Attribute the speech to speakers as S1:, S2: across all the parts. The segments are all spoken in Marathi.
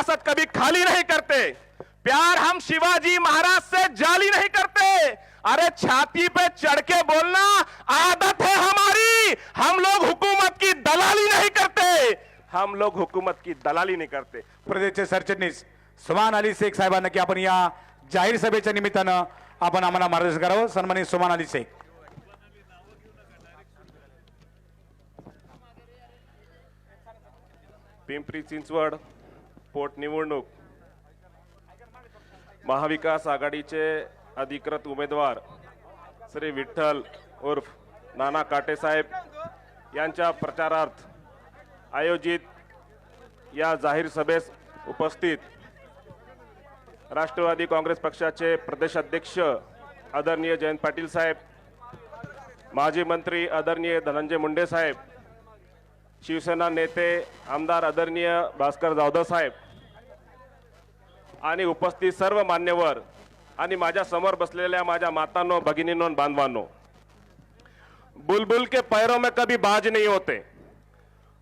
S1: विरासत कभी खाली नहीं करते। प्यार हम शिवाजी महाराज से जाली नहीं करते। अरे छाती पे चढ़ के बोलना आदत है हमारी। हम लोग हुकूमत की दलाली नहीं करते। हम लोग हुकूमत की दलाली नहीं करते।
S2: प्रदेशचे सरचिटणीस सुमान अली शेख साहेबांना की आपण या जाहीर सभेच्या निमित्तानं आपण आम्हाला मार्गदर्शन करावं. सन्मानित सुमान अली शेख.
S1: पिंपरी चिंचवड. पोटनिवडणूक महाविकास आघाडीचे अधिकृत उमेदवार श्री विठ्ठल उर्फ नाना काटे साहेब यांच्या प्रचारार्थ आयोजित या जाहीर सभेस उपस्थित राष्ट्रवादी काँग्रेस पक्षाचे प्रदेशाध्यक्ष आदरणीय जयंत पाटील साहेब माजी मंत्री आदरणीय धनंजय मुंडे साहेब शिवसेना नेते आमदार आदरणीय भास्कर जाधव साहेब आणि उपस्थित सर्व मान्यवर आणि माझ्या समोर बसलेल्या माझ्या मातांनो, भगिनींनो बांधवांनो, बुलबुल के पैरों में कभी बाज नहीं होते।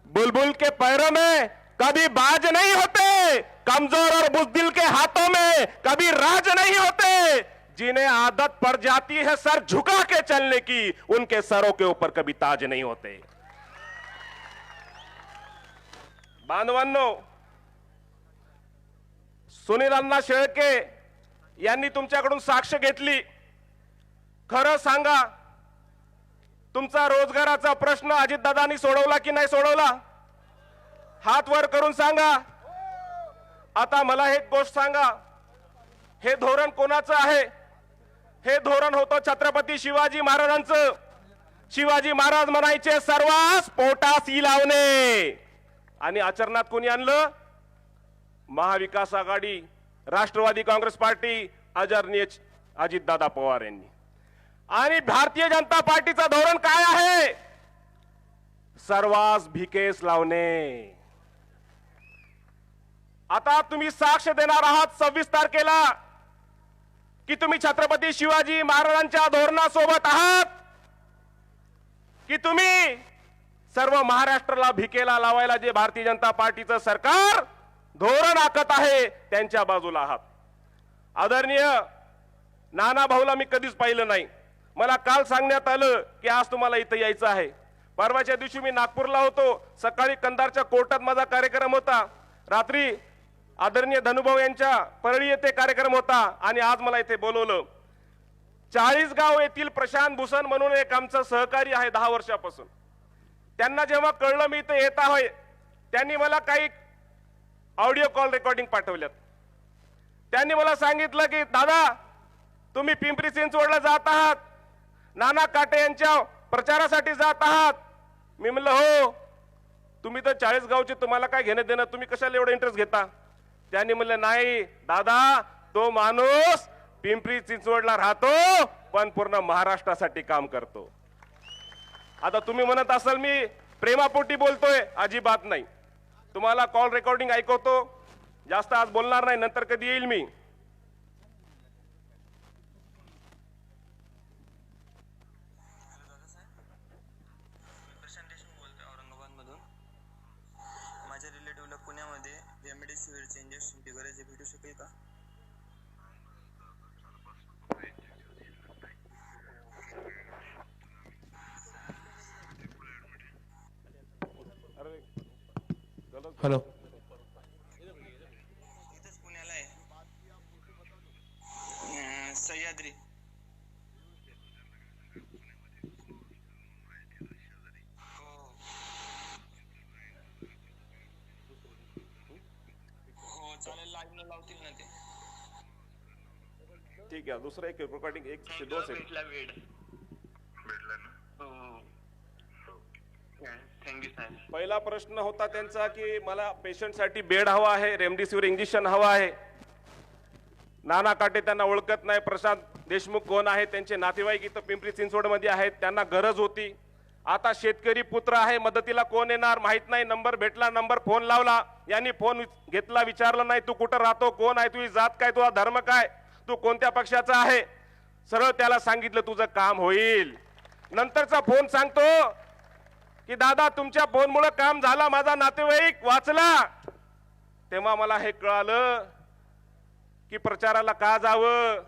S1: बुलबुल के पैरों में कभी बाज नहीं होते। कमज़ोर और बुजदिल के हाथों में कभी राज नहीं होते। जिन्हें आदत पड़ जाती है सर झुका के चलने की, उनके सरों के ऊपर कभी ताज नहीं होते। बांधवांनो सुनील अण्णा शेळके यांनी तुमच्याकडून साक्ष घेतली. खरं सांगा तुमचा रोजगाराचा प्रश्न अजितदादांनी सोडवला की नाही सोडवला? हात वर करून सांगा. आता मला एक गोष्ट सांगा. हे धोरण कोणाचं आहे? हे धोरण होतं छत्रपती शिवाजी महाराजांचं. शिवाजी महाराज म्हणायचे सर्वांस पोटासी लावणे. आणि आचरणात कोणी आणलं? महाविकास आघाडी राष्ट्रवादी काँग्रेस पार्टी आदरणीय अजितदादा पवार यांनी. आणि भारतीय जनता पार्टीचं धोरण काय आहे? सर्वास भिकेस लावणे. आता तुम्ही साक्ष देणार आहात सव्वीस तारखेला की तुम्ही छत्रपती शिवाजी महाराजांच्या धोरणासोबत आहात? की तुम्ही सर्व महाराष्ट्राला भिकेला लावायला जे भारतीय जनता पार्टीचं सरकार धोरण आखत आहे त्यांच्या बाजूला आहात. आदरणीय नाना भाऊला मी कधीच पाहिलं नाही. मला काल सांगण्यात आलं की आज तुम्हाला इथं यायचं आहे. परवाच्या दिवशी मी नागपूरला होतो. सकाळी कंधारच्या कोर्टात माझा कार्यक्रम होता. रात्री आदरणीय धनुभाऊ यांच्या परळी येथे कार्यक्रम होता आणि आज मला इथे बोलवलं. चाळीसगाव येथील प्रशांत भूषण म्हणून एक आमचं सहकारी आहे दहा वर्षापासून. त्यांना जेव्हा कळलं मी इथं येत आहे त्यांनी मला काही ऑडिओ कॉल रेकॉर्डिंग पाठवल्यात. त्यांनी मला सांगितलं की दादा तुम्ही पिंपरी चिंचवडला जात आहात. नाना काटे यांच्या प्रचारासाठी जात आहात. मी म्हणलं हो तुम्ही तर चाळीस गावचे तुम्हाला काय घेणं देणं? तुम्ही कशाला एवढं इंटरेस्ट घेता? त्यांनी म्हणलं नाही दादा तो माणूस पिंपरी चिंचवडला राहतो पण पूर्ण महाराष्ट्रासाठी काम करतो. आता तुम्ही म्हणत असाल मी प्रेमापोटी बोलतोय अजिबात नाही. तुम्हाला कॉल रेकॉर्डिंग ऐकवतो. जास्त आज बोलणार नाही नंतर कधी येईल मी
S3: प्रशांत देशमुख बोलतोय औरंगाबादमधून माझ्या रिलेटिव्हला पुण्यामध्ये रेमडेसिवीरचे इंजेक्शनची गरज आहे भेटू शकेल का
S2: हॅलो.
S3: इथंच पुण्याला आहे. अं, सह्याद्री. हो. हो चालेल लाईव्ह लावतील ना ते.
S1: ठीक आहे दुसरं एक रेकॉर्डिंग एक ते दोन सेकंड
S3: भेटला वेळ
S4: भेटला ना?
S3: हो थँक्यू साहेब
S1: पहिला प्रश्न होता त्यांचा की मला पेशंटसाठी बेड हवा आहे रेमडेसिवीर इंजेक्शन हवं आहे. नाना काटे त्यांना ओळखत नाही प्रशांत देशमुख कोण आहे त्यांचे नातेवाईक इथं पिंपरी चिंचवडमध्ये आहेत त्यांना गरज होती. आता शेतकरी पुत्र आहे मदतीला कोण येणार माहीत नाही नंबर भेटला नंबर फोन लावला यांनी फोन घेतला विचारला नाही तू कुठं राहतो कोण आहे तुझी जात काय तुझा धर्म काय तू कोणत्या पक्षाचा आहे? सरळ त्याला सांगितलं तुझं काम होईल. नंतरचा फोन सांगतो की दादा तुमच्या फोनमुळे काम झाला माझा नातेवाईक वाचला. तेव्हा मला हे कळालं की प्रचाराला का जावं?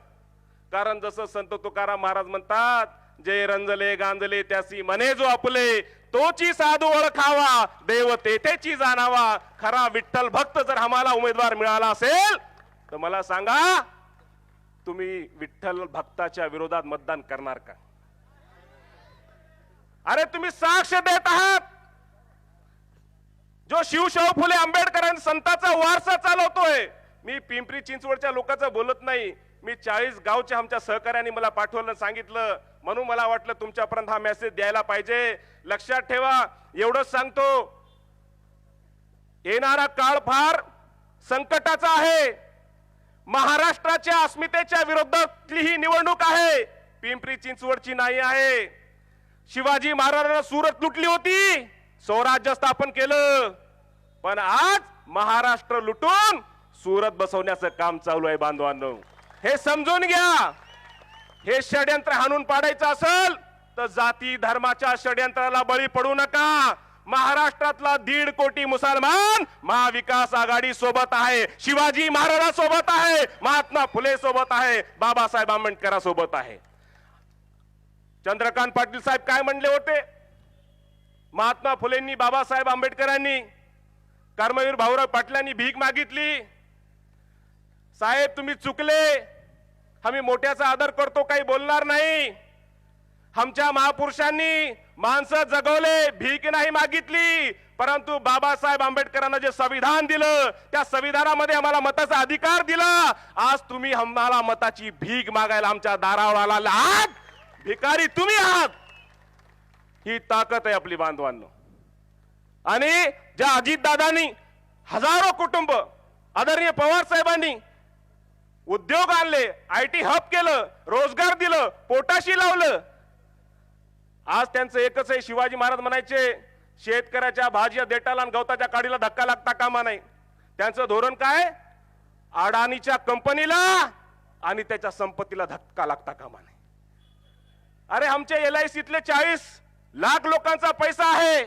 S1: कारण जसं संत तुकाराम महाराज म्हणतात जय रंजले गांजले त्यासी मने जो आपले तोची साधू ओळखावा देव तेथेची जाणावा. खरा विठ्ठल भक्त जर आम्हाला उमेदवार मिळाला असेल तर मला सांगा तुम्ही विठ्ठल भक्ताच्या विरोधात मतदान करणार का? अरे तुम्ही साक्ष देत आहात. जो शिवशाहू फुले आंबेडकरां संतांचा वारसा चालवतोय मी पिंपरी चिंचवडच्या लोकांचं बोलत नाही. मी चाळीस गावच्या आमच्या सहकार्याने मला पाठवलं सांगितलं. म्हणून मला वाटलं तुमच्यापर्यंत हा मेसेज द्यायला पाहिजे. लक्षात ठेवा एवढंच सांगतो. येणारा काळ फार संकटाचा आहे. महाराष्ट्राच्या अस्मितेच्या विरोधातली ही निवडणूक आहे. पिंपरी चिंचवडची नाही आहे. शिवाजी महाराजांना सुरत लुटली होती. स्वराज्य स्थापन केलं. पण आज महाराष्ट्र लुटून सुरत बसवण्याचं काम चालू आहे बांधवांनो. हे समजून घ्या. हे षडयंत्र हाणून पाडायचं असेल तर जाती धर्माच्या षडयंत्राला बळी पडू नका. महाराष्ट्रातला दीड कोटी मुसलमान महाविकास आघाडी सोबत आहे. शिवाजी महाराजा सोबत आहे. महात्मा फुले सोबत आहे. बाबासाहेब आंबेडकरा सोबत आहे. चंद्रकांत पाटील साहेब काय म्हणले होते? महात्मा फुलेंनी बाबासाहेब आंबेडकरांनी कर्मवीर भाऊराव पाटलांनी भीक मागितली. साहेब तुम्ही चुकले. आम्ही मोठ्याचा आदर करतो काही बोलणार नाही. आमच्या महापुरुषांनी माणसं जगवले भीक नाही मागितली. परंतु बाबासाहेब आंबेडकरांना जे संविधान दिलं त्या संविधानामध्ये आम्हाला मताचा अधिकार दिला. आज तुम्ही आम्हाला मताची भीक मागायला आमच्या दारावर आला आहात. भिकारी तुम्ही आहात. ही ताकद आहे आपली बांधवांनो. आणि ज्या अजितदादांनी हजारो कुटुंब आदरणीय पवार साहेबांनी उद्योग आणले आय टी हब केलं रोजगार दिलं पोटाशी लावलं आज त्यांचं एकच आहे शिवाजी महाराज म्हणायचे शेतकऱ्याच्या भाज्या देटाला आणि गवताच्या काडीला धक्का लागता कामा नाही. त्यांचं धोरण काय? अडाणीच्या कंपनीला आणि त्याच्या संपत्तीला धक्का लागता कामा नाही. अरे आमच्या एल आय सीतले चाळीस लाख लोकांचा पैसा आहे.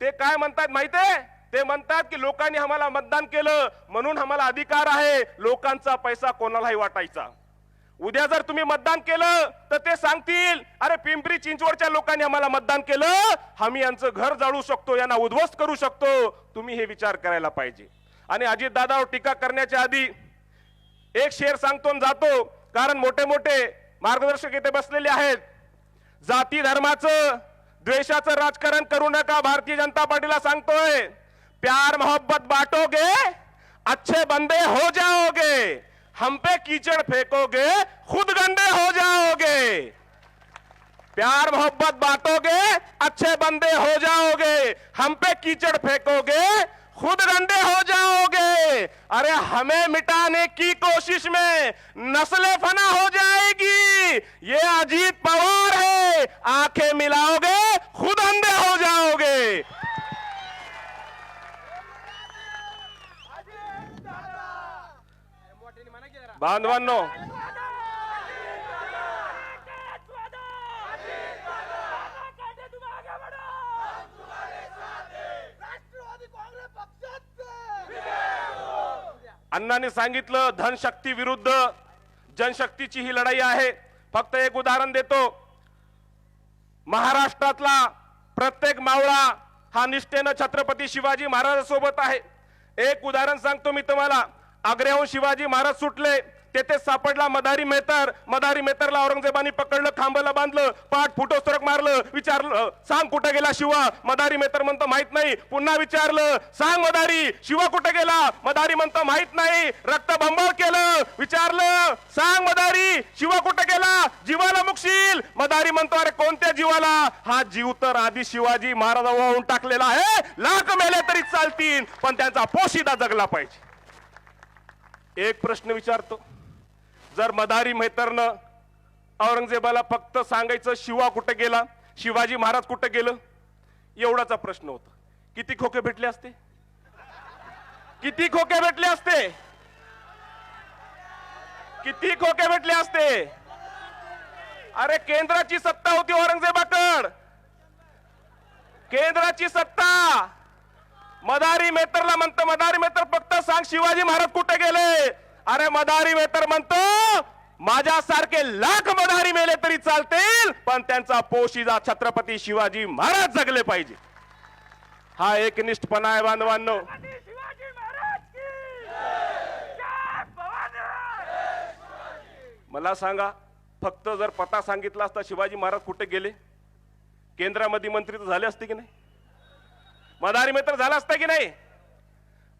S1: ते काय म्हणतात माहितीये ते म्हणतात की लोकांनी आम्हाला मतदान केलं म्हणून आम्हाला अधिकार आहे. लोकांचा पैसा कोणालाही वाटायचा. उद्या जर तुम्ही मतदान केलं तर ते सांगतील अरे पिंपरी चिंचवडच्या लोकांनी आम्हाला मतदान केलं. आम्ही यांचं घर जाळू शकतो यांना उद्ध्वस्त करू शकतो. तुम्ही हे विचार करायला पाहिजे. आणि अजित दादावर टीका करण्याच्या आधी एक शेर सांगतो जातो. कारण मोठे मोठे मार्गदर्शक इथे बसलेले आहेत. जाती धर्माचं द्वेषाचं राजकारण करू नका भारतीय जनता पार्टीला सांगतोय. प्यार मोहब्बत बांटोगे अच्छे बंदे हो जाओगे. हम पे कीचड़ फेंकोगे खुद गंदे हो जाओगे. प्यार मोहब्बत बांटोगे अच्छे बंदे हो जाओगे. हम पे कीचड़ फेंकोगे खुद गंदे अरे हमें मिटाने की कोशिश में नस्लें फना हो जाएगी। ये अजीत पवार है। आँखें मिलाओगे, खुद अंधे हो जाओगे। बांधवांनो। अण्णांनी सांगितलं धनशक्ती विरुद्ध जनशक्तीची ही लढाई आहे. फक्त एक उदाहरण देतो. महाराष्ट्रातला प्रत्येक मावळा हा निष्ठेनं छत्रपती शिवाजी महाराजांसोबत आहे. एक उदाहरण सांगतो मी तुम्हाला. आग्र्याहून शिवाजी महाराज सुटले. तेथे सापडला मदारी मेहतर. मदारी मेहतरला औरंगजेबाने पकडलं खांबाला बांधलं पाठ फुटो सरक मारलं. विचारलं सांग कुठं गेला शिवा? मदारी मेहतर म्हणतो माहीत नाही. पुन्हा विचारलं सांग मदारी शिवा कुठं गेला? मदारी म्हणतो माहीत नाही. रक्त भंबळ केलं. विचारलं सांग मदारी शिवा कुठं गेला? जीवाला मुकशील. मदारी म्हणतो अरे कोणत्या जीवाला? हा जीव तर आधी शिवाजी महाराज वाहून टाकलेला आहे. लाख मेले तरी चालतील. पण त्यांचा पोशिदा जगला पाहिजे. एक प्रश्न विचारतो. जर मदारी मेहतरनं औरंगजेबाला फक्त सांगायचं शिवा कुठं गेला शिवाजी महाराज कुठं गेलं? एवढाचा प्रश्न होता. किती खोके भेटले असते? किती खोके भेटले असते? किती खोके भेटले असते? अरे केंद्राची सत्ता होती औरंगजेबाकड. केंद्राची सत्ता. मदारी मेतरला म्हणतो मदारी मेतर फक्त सांग शिवाजी महाराज कुठे गेले? अरे मदारी मेतर म्हणतो. माझ्यासारखे लाख मदारी मेले तरी चालतील पण त्यांचा पोशिजा छत्रपती शिवाजी महाराज जगले पाहिजे. हा एकनिष्ठपणा आहे बांधवांनो. मला सांगा फक्त जर पता सांगितला असता शिवाजी महाराज कुठे गेले? केंद्रामध्ये मंत्री तर झाले असते की नाही? मदारी मित्र झाला असता की नाही?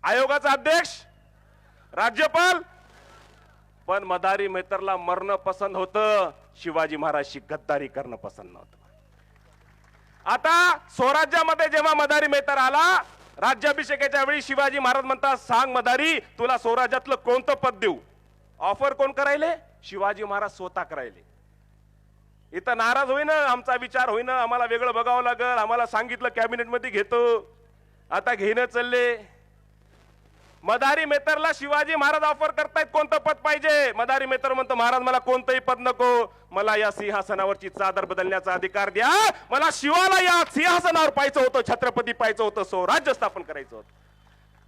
S1: आयोगाचा अध्यक्ष राज्यपाल पण मदारी मेतरला मरणं पसंत होतं. शिवाजी महाराजशी गद्दारी करणं पसंत नव्हतं. आता स्वराज्यामध्ये जेव्हा मदारी मेहतर आला राज्याभिषेकाच्या वेळी शिवाजी महाराज म्हणतात सांग मदारी तुला स्वराज्यातलं कोणतं पद देऊ? ऑफर कोण करायले? शिवाजी महाराज स्वतः करायले. इथं नाराज होईन आमचा विचार होईना आम्हाला वेगळं बघावं लागल आम्हाला सांगितलं कॅबिनेटमध्ये घेतो. आता घेणं चालले. मदारी मेतरला शिवाजी महाराज ऑफर करतायत कोणतं पद पाहिजे? मदारी मेतर म्हणतो महाराज मला कोणतंही पद नको. मला या सिंहासनावरची चादर बदलण्याचा अधिकार द्या. मला शिवाला या सिंहासनावर पाहायचं होतं छत्रपती पाहायचं होतं स्वराज्य स्थापन करायचं होतं.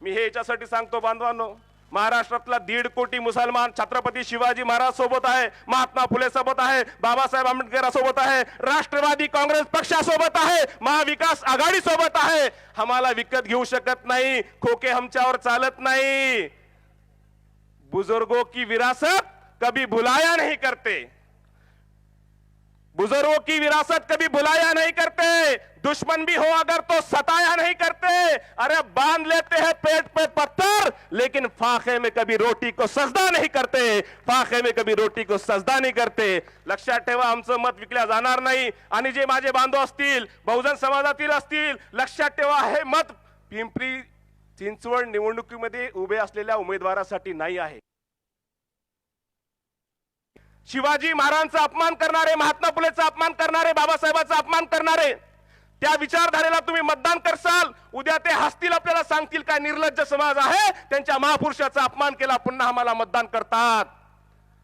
S1: मी हे याच्यासाठी सांगतो बांधवांनो. महाराष्ट्रातला दीड कोटी मुसलमान छत्रपती शिवाजी महाराज सोबत आहे महात्मा फुले सोबत आहे बाबासाहेब आंबेडकरांसोबत आहे राष्ट्रवादी काँग्रेस पक्षासोबत आहे महाविकास आघाडी सोबत आहे. आम्हाला विकत घेऊ शकत नाही खोके हमच्यावर चालत नाही. बुजुर्गों की विरासत कभी भुलाया नहीं करते. बुजुर्गों की विरासत कभी भुलाया नहीं करते. दुश्मन भी हो अगर तो सताया नहीं करते। अरे बांध लेते हैं पेट पे पत्थर लेकिन फाखे में कभी रोटी को सजदा नहीं करते। फाखे में कभी रोटी को सजदा नहीं करते। लक्षात ठेवा आमचं मत विकल्या जाणार नाही। आणि जे माझे बांधव असतील बहुजन समाजातील असतील लक्षात ठेवा हे मत पिंपरी चिंचवड निवडणुकीमध्ये उभे असलेल्या उमेदवारासाठी नाही आहे. शिवाजी महाराजांचा अपमान करणारे महात्मा फुलेचा अपमान करणारे बाबासाहेबांचा अपमान करणारे त्या विचारधारेला तुम्ही मतदान करसाल. उद्या ते हसतील आपल्याला सांगतील काय निर्लज्ज समाज आहे. त्यांच्या महापुरुषाचा अपमान केला पुन्हा आम्हाला मतदान करतात.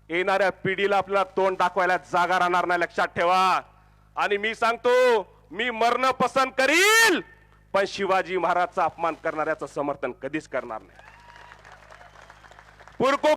S1: येणाऱ्या पिढीला आपल्याला तोंड दाखवायला जागा राहणार नाही लक्षात ठेवा. आणि मी सांगतो मी मरण पसंत करील पण शिवाजी महाराजचा अपमान करणाऱ्याचं समर्थन कधीच करणार नाही. पुरको